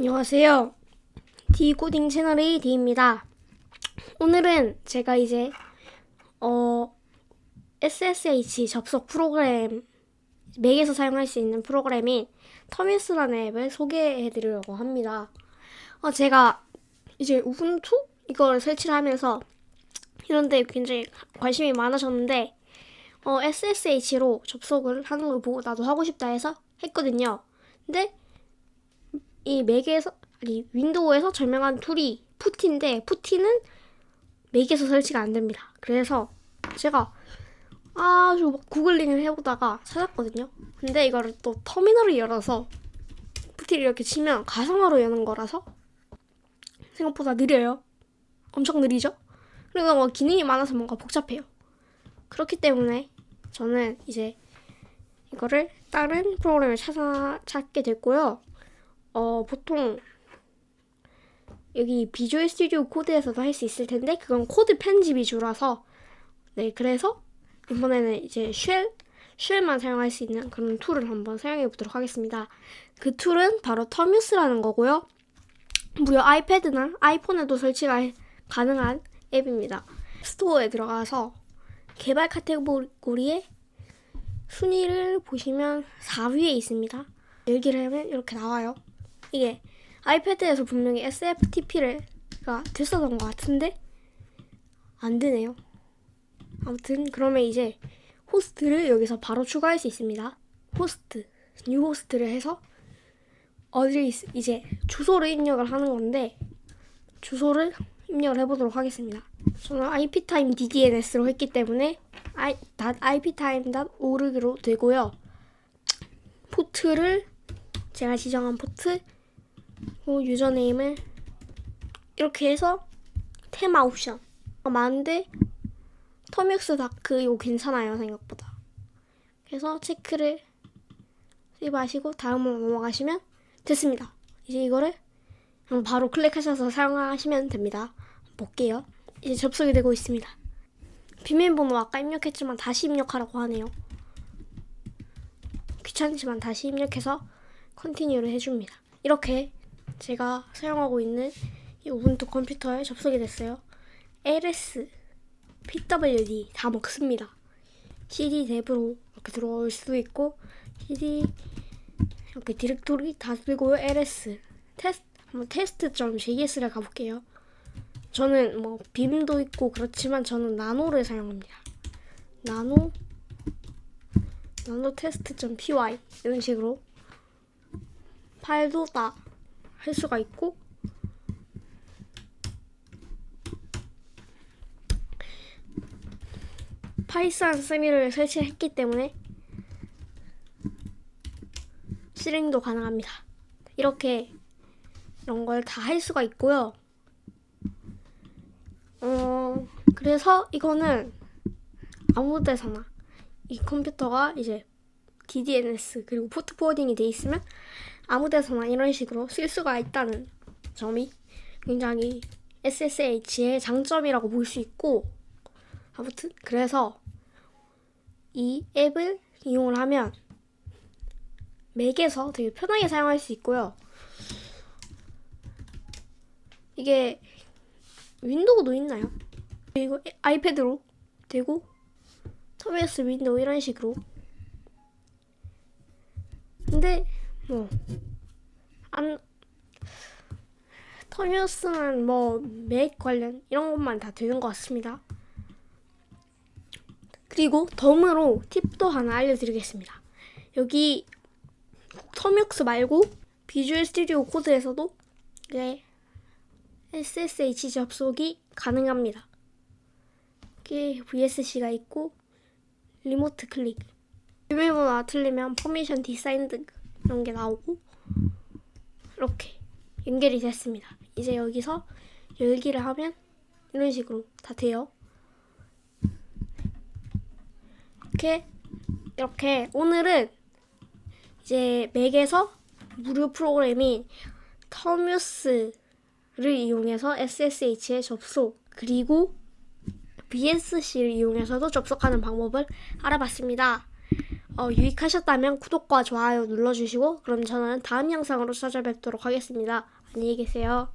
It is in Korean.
안녕하세요. 디코딩 채널의 디입니다. 오늘은 제가 이제 어 SSH 접속 프로그램 맥에서 사용할 수 있는 프로그램인 터미스라는 앱을 소개해 드리려고 합니다. 어, 제가 이제 우분투 이걸 설치를 하면서 이런데 굉장히 관심이 많아졌는데 어, SSH로 접속을 하는 걸 보고 나도 하고 싶다 해서 했거든요. 근데 이 맥에서 아니 윈도우에서 설명한 툴이 푸티인데 푸티는 맥에서 설치가 안 됩니다. 그래서 제가 아주 막 구글링을 해보다가 찾았거든요. 근데 이거를 또 터미널을 열어서 푸티를 이렇게 치면 가상화로 여는 거라서 생각보다 느려요. 엄청 느리죠? 그리고 뭐 기능이 많아서 뭔가 복잡해요. 그렇기 때문에 저는 이제 이거를 다른 프로그램을 찾아 찾게 됐고요. 어, 보통 여기 비주얼 스튜디오 코드에서도 할 수 있을 텐데 그건 코드 편집 위주라서 네 그래서 이번에는 이제 쉘 쉘만 사용할 수 있는 그런 툴을 한번 사용해 보도록 하겠습니다. 그 툴은 바로 터뮤스라는 거고요. 무려 아이패드나 아이폰에도 설치가 가능한 앱입니다. 스토어에 들어가서 개발 카테고리에 순위를 보시면 4위에 있습니다. 열기를 하면 이렇게 나와요. 이게 아이패드에서 분명히 SFTP가 됐었던 것 같은데 안 되네요. 아무튼 그러면 이제 호스트를 여기서 바로 추가할 수 있습니다. 호스트, 뉴 호스트를 해서 어디를 있- 이제 주소를 입력을 하는 건데 주소를 입력을 해보도록 하겠습니다. 저는 iptime ddns로 했기 때문에 i, iptime.org로 되고요. 포트를 제가 지정한 포트 그리고 유저네임을 이렇게 해서 테마 옵션. 어, 많은데 터믹스 다크 이거 괜찮아요 생각보다. 그래서 체크를 세이브하시고 다음으로 넘어가시면 됐습니다. 이제 이거를 바로 클릭하셔서 사용하시면 됩니다. 볼게요. 이제 접속이 되고 있습니다. 비밀번호 아까 입력했지만 다시 입력하라고 하네요. 귀찮지만 다시 입력해서 컨티뉴를 해줍니다. 이렇게 제가 사용하고 있는 이 우분투 컴퓨터에 접속이 됐어요. ls, pwd 다 먹습니다. cd 탭으로 이렇게 들어올 수도 있고 cd 이렇게 디렉토리 다 쓰고 ls 테스트 한번 테스트.js를 가볼게요. 저는 뭐 빔도 있고 그렇지만 저는 나노를 사용합니다. 나노 나노 테스트.py 이런 식으로 파일도 다 할 수가 있고 파이썬 3를 설치했기 때문에 실행도 가능합니다. 이렇게 이런 걸 다 할 수가 있고요. 어, 그래서 이거는 아무 데서나 이 컴퓨터가 이제 DDNS 그리고 포트 포워딩이 돼 있으면 아무 데서나 이런 식으로 쓸 수가 있다는 점이 굉장히 SSH의 장점이라고 볼 수 있고 아무튼 그래서 이 앱을 이용을 하면 맥에서 되게 편하게 사용할 수 있고요. 이게 윈도우도 있나요? 그리고 아이패드로 되고 터미스 윈도우 이런 식으로 근데 뭐 안 터미우스는 뭐 맥 관련 이런 것만 다 되는 것 같습니다. 그리고 덤으로 팁도 하나 알려드리겠습니다. 여기 터미우스 말고 비주얼 스튜디오 코드에서도 이게 SSH 접속이 가능합니다. 여기 VSC가 있고 리모트 클릭 비밀번호가 틀리면 퍼미션 디사인드 이런 게 나오고 이렇게 연결이 됐습니다. 이제 여기서 열기를 하면 이런 식으로 다 돼요. 이렇게 이렇게 오늘은 이제 맥에서 무료 프로그램인 터뮤스를 이용해서 SSH에 접속 그리고 BSC를 이용해서도 접속하는 방법을 알아봤습니다. 어, 유익하셨다면 구독과 좋아요 눌러주시고 그럼 저는 다음 영상으로 찾아뵙도록 하겠습니다. 안녕히 계세요.